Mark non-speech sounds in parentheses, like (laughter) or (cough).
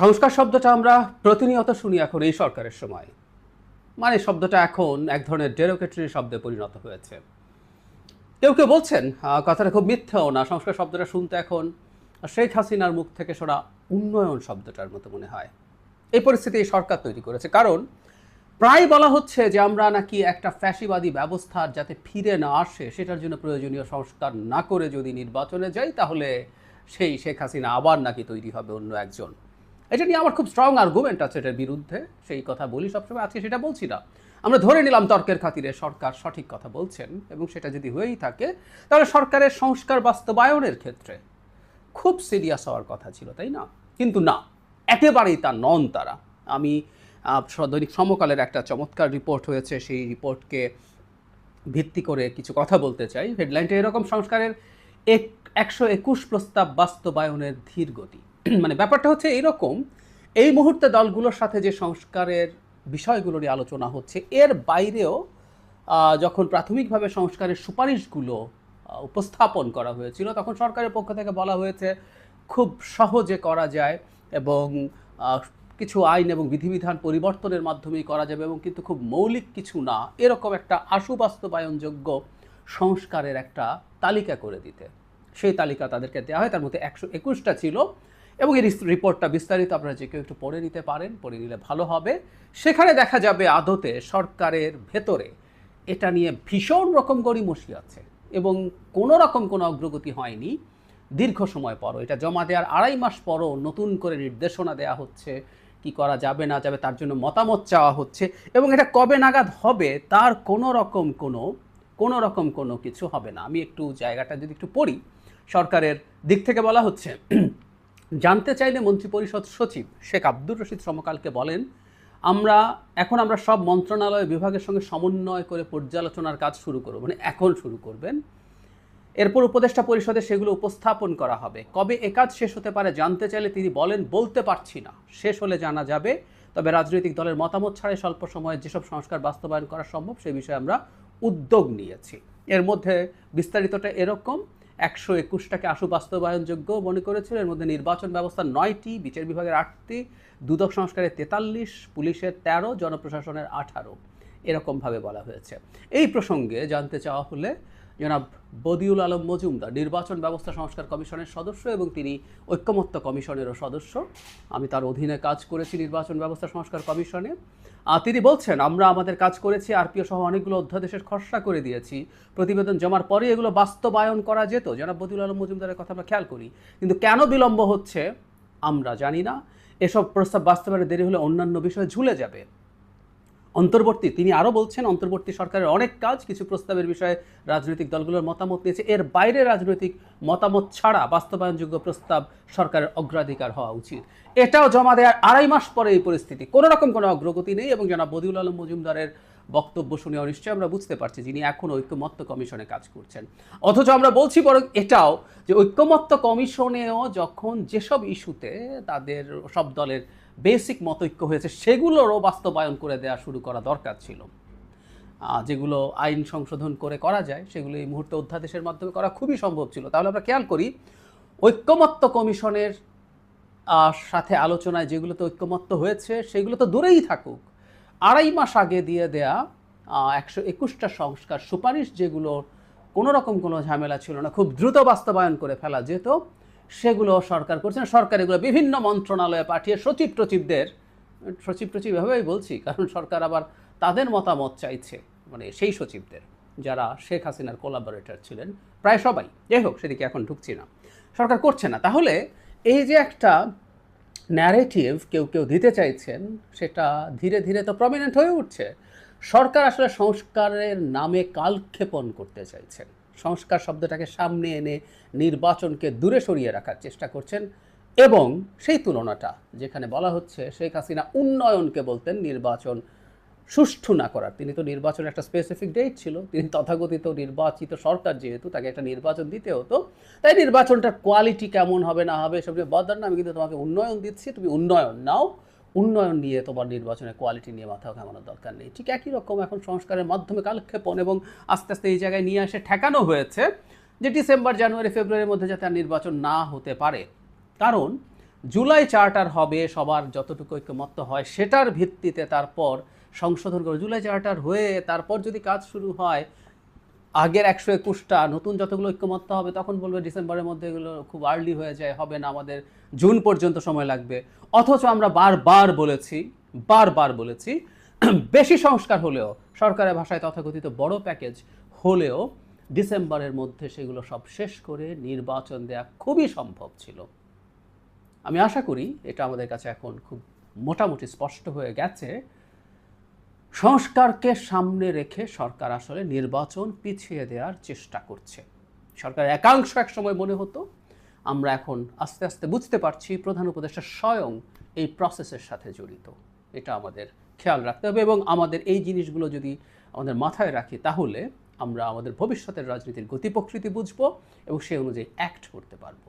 সংস্কার শব্দটা আমরা প্রতিনিয়ত শুনি এখন এই সরকারের সময়। মানে শব্দটা এখন এক ধরনের ডেরোকেটরি শব্দে পরিণত হয়েছে। কেউ কেউ বলছেন কথাটা খুব মিথ্যাও না, সংস্কার শব্দটা শুনতে এখন শেখ হাসিনার মুখ থেকে শোনা উন্নয়ন শব্দটার মতো মনে হয়। এই পরিস্থিতি এই সরকার তৈরি করেছে। কারণ প্রায় বলা হচ্ছে যে আমরা নাকি একটা ফ্যাসিবাদী ব্যবস্থার যাতে ফিরে না আসে, সেটার জন্য প্রয়োজনীয় সংস্কার না করে যদি নির্বাচনে যাই, তাহলে সেই শেখ হাসিনা আবার নাকি তৈরি হবে অন্য একজন। এটা নিয়ে আমার খুব স্ট্রং আর্গুমেন্ট আছে এটার বিরুদ্ধে। সেই কথা বলি সবসময়, আজকে সেটা বলছি না। আমরা ধরে নিলাম তর্কের খাতিরে সরকার সঠিক কথা বলছেন এবং সেটা যদি হয়েই থাকে, তাহলে সরকারের সংস্কার বাস্তবায়নের ক্ষেত্রে খুব সিরিয়াস হওয়ার কথা ছিল, তাই না? কিন্তু না, একেবারেই তা নন তারা। আমি দৈনিক সমকালের একটা চমৎকার রিপোর্ট হয়েছে, সেই রিপোর্টকে ভিত্তি করে কিছু কথা বলতে চাই। হেডলাইনটা এরকম, সংস্কারের এক, একশো একুশ প্রস্তাব বাস্তবায়নের ধীর গতি। (clears throat) মানে ব্যাপারটা হচ্ছে এরকম, এই মুহূর্তে দলগুলোর সাথে যে সংস্কারের বিষয়গুলো নিয়ে আলোচনা হচ্ছে, এর বাইরেও যখন প্রাথমিকভাবে সংস্কারের সুপারিশগুলো উপস্থাপন করা হয়েছিল, তখন সরকারের পক্ষ থেকে বলা হয়েছে, খুব সহজে করা যায় এবং কিছু আইন এবং বিধিবিধান পরিবর্তনের মাধ্যমেই করা যাবে এবং কিন্তু খুব মৌলিক কিছু না, এরকম একটা আশু বাস্তবায়নযোগ্য সংস্কারের একটা তালিকা করে দিতে। সেই তালিকা তাদেরকে দেওয়া হয়, তার মধ্যে একশো একুশটা ছিল। এবং এই রিপোর্টটা বিস্তারিত আপনারা যে কেউ একটু পড়ে নিতে পারেন, পড়ে নিলে ভালো হবে। সেখানে দেখা যাবে আদতে সরকারের ভেতরে এটা নিয়ে ভীষণ রকম গড়িমসি আছে এবং কোনো রকম কোনো অগ্রগতি হয়নি। দীর্ঘ সময় পরও এটা জমা দেওয়ার আড়াই মাস পরও নতুন করে নির্দেশনা দেওয়া হচ্ছে, কি করা যাবে না যাবে তার জন্য মতামত চাওয়া হচ্ছে এবং এটা কবে নাগাদ হবে তার কোনো রকম কোনো কোনো রকম কোনো কিছু হবে না। আমি একটু জায়গাটা যদি একটু পড়ি, সরকারের দিক থেকে বলা হচ্ছে জানতে চাইলে মন্ত্রিপরিষদ সচিব শেখ আব্দুর রশিদ সমকালকে বলেন, আমরা, এখন আমরা সব মন্ত্রণালয় বিভাগের সঙ্গে সমন্বয় করে পর্যালোচনার কাজ শুরু করব। মানে এখন শুরু করবেন। এরপর উপদেষ্টা পরিষদে সেগুলো উপস্থাপন করা হবে। কবে এ কাজ শেষ হতে পারে জানতে চাইলে তিনি বলেন, বলতে পারছি না। শেষ হলে জানা যাবে। তবে রাজনৈতিক দলের মতামত ছাড়াই স্বল্প সময়ে যেসব সংস্কার বাস্তবায়ন করা সম্ভব, সে বিষয়ে আমরা উদ্যোগ নিয়েছি। এর মধ্যে বিস্তারিতটা এরকম। একশো একুশটাকে আশু বাস্তবায়নযোগ্য মনে করেছিল। এর মধ্যে নির্বাচন ব্যবস্থা নয়টি, বিচার বিভাগের আটটি, দুদক সংস্কারের তেতাল্লিশ, পুলিশের তেরো, জনপ্রশাসনের আঠারো। এরকমভাবে বলা হয়েছে। এই প্রসঙ্গে জানতে চাওয়া হলে জনাব বদিউল আলম মজুমদার, নির্বাচন ব্যবস্থা সংস্কার কমিশনের সদস্য এবং তিনি ঐক্যমত্য কমিশনেরও সদস্য। আমি তার অধীনে কাজ করেছি নির্বাচন ব্যবস্থা সংস্কার কমিশনে। তিনি বলছেন, আমরা আমাদের কাজ করেছি, আরপিও সহ অনেকগুলো অধ্যাদেশের খসড়া করে দিয়েছি। প্রতিবেদন জমার পরে এগুলো বাস্তবায়ন করা যেত। জনাব বদিউল আলম মজুমদারের কথা আমরা খেয়াল করি। কিন্তু কেন বিলম্ব হচ্ছে আমরা জানি না। এসব প্রস্তাব বাস্তবায়নে দেরি হলে অন্যান্য বিষয়ে ঝুলে যাবে। অন্তর্বর্তী, তিনি আরও বলছেন, অন্তর্বর্তী সরকারের অনেক কাজ, কিছু প্রস্তাবের বিষয়ে রাজনৈতিক দলগুলোর মতামত নিয়েছে। এর বাইরে রাজনৈতিক মতামত ছাড়া বাস্তবায়নযোগ্য প্রস্তাব সরকারের অগ্রাধিকার হওয়া উচিত। এটাও জমা দেওয়ার আড়াই মাস পরে এই পরিস্থিতি। কোনো রকম কোনো অগ্রগতি নেই এবং জনাব বদিউল আলম মজুমদারের বক্তব্য শুনে নিশ্চয়ই আমরা বুঝতে পারছি যিনি এখন ঐক্যমত্য কমিশনে কাজ করছেন। অথচ আমরা বলছি বরং এটাও যে ঐক্যমত্য কমিশনেও যখন যেসব ইস্যুতে তাদের সব দলের বেসিক মতৈক্য হয়েছে, সেগুলোরও বাস্তবায়ন করে দেওয়া শুরু করা দরকার ছিল। যেগুলো আইন সংশোধন করে করা যায়, সেগুলো এই মুহূর্তে অধ্যাদেশের মাধ্যমে করা খুবই সম্ভব ছিল। তাহলে আমরা খেয়াল করি, ঐক্যমত্য কমিশনের সাথে আলোচনায় যেগুলোতে ঐক্যমত্য হয়েছে, সেগুলো তো দূরেই থাকুক। আড়াই মাস আগে দিয়ে দেয়া একশো একুশটা সংস্কার সুপারিশ যেগুলো কোনো রকম কোনো ঝামেলা ছিল না, খুব দ্রুত বাস্তবায়ন করে ফেলা যেত, সেগুলো সরকার করছে। না। সরকার এগুলো বিভিন্ন মন্ত্রণালয়ে পাঠিয়ে সচিব টচিবদের, সচিব টচিব এভাবেই বলছি, কারণ সরকার আবার তাদের মতামত চাইছে মানে সেই সচিবদের, যারা শেখ হাসিনার কোলাবোরেটর ছিলেন, প্রায় সবাই। যাই হোক, সেদিকে এখন ঢুকছি না। সরকার করছে না। তাহলে এই যে একটা ন্যারেটিভ কেউ কেউ দিতে চাইছেন, সেটা ধীরে ধীরে তো প্রমিনেন্ট হয়ে উঠছে। সরকার আসলে সংস্কারের নামে কালক্ষেপণ করতে চাইছেন। সংস্কার শব্দটাকে সামনে এনে নির্বাচনকে দূরে সরিয়ে রাখার চেষ্টা করছেন এবং সেই তুলনাটা যেখানে বলা হচ্ছে শেখ হাসিনা উন্নয়নকে বলতেন নির্বাচন সুষ্ঠু না করার। তিনি তো নির্বাচনের একটা স্পেসিফিক ডেট ছিল। তিনি তথাকথিত নির্বাচিত সরকার যেহেতু, তাকে একটা নির্বাচন দিতে হতো। তাই নির্বাচনটার কোয়ালিটি কেমন হবে, না হবে নিয়ে বদার না। আমি কিন্তু তোমাকে উন্নয়ন দিচ্ছি, তুমি উন্নয়ন নাও। উন্নয়ন নিয়ে তোমার নির্বাচনের কোয়ালিটি নিয়ে মাথা ঘামানোর দরকার নেই। ঠিক একই রকম এখন সংস্কারের মাধ্যমে কালক্ষেপণ এবং আস্তে আস্তে এই জায়গায় নিয়ে আসে ঠেকানো হয়েছে যে ডিসেম্বর, জানুয়ারি, ফেব্রুয়ারির মধ্যে যাতে আর নির্বাচন না হতে পারে। কারণ জুলাই চার্টার হবে, সবার যতটুকু ঐক্যমত্য হয় সেটার ভিত্তিতে তারপর সংশোধন করে। জুলাই চার্টার হয়ে তারপর যদি কাজ শুরু হয়, আগের একশো একুশটা নতুন যতগুলো ঐক্যমত্য হবে, তখন বলবে ডিসেম্বরের মধ্যে এগুলো খুব আর্লি হয়ে যায়, হবে না, আমাদের জুন পর্যন্ত সময় লাগবে। অথচ আমরা বারবার বলেছি বারবার বলেছি, (clears throat) বেশি সংস্কার হলেও, সরকারের ভাষায় তথাকথিত বড় প্যাকেজ হলেও ডিসেম্বরের মধ্যে সেগুলো সব শেষ করে নির্বাচন দেয়া খুবই সম্ভব ছিল। আমি আশা করি এটা আমাদের কাছে এখন খুব মোটামুটি স্পষ্ট হয়ে গেছে। সংস্কারকে সামনে রেখে সরকার আসলে নির্বাচন পিছিয়ে দেওয়ার চেষ্টা করছে। সরকার একাংশ এক সময় মনে হতো, আমরা এখন আস্তে আস্তে বুঝতে পারছি প্রধান উপদেষ্টা স্বয়ং এই প্রসেসের সাথে জড়িত। এটা আমাদের খেয়াল রাখতে হবে এবং আমাদের এই জিনিসগুলো যদি আমাদের মাথায় রাখি, তাহলে আমরা আমাদের ভবিষ্যতের রাজনীতির গতি প্রকৃতি বুঝব এবং সেই অনুযায়ী অ্যাক্ট করতে পারব।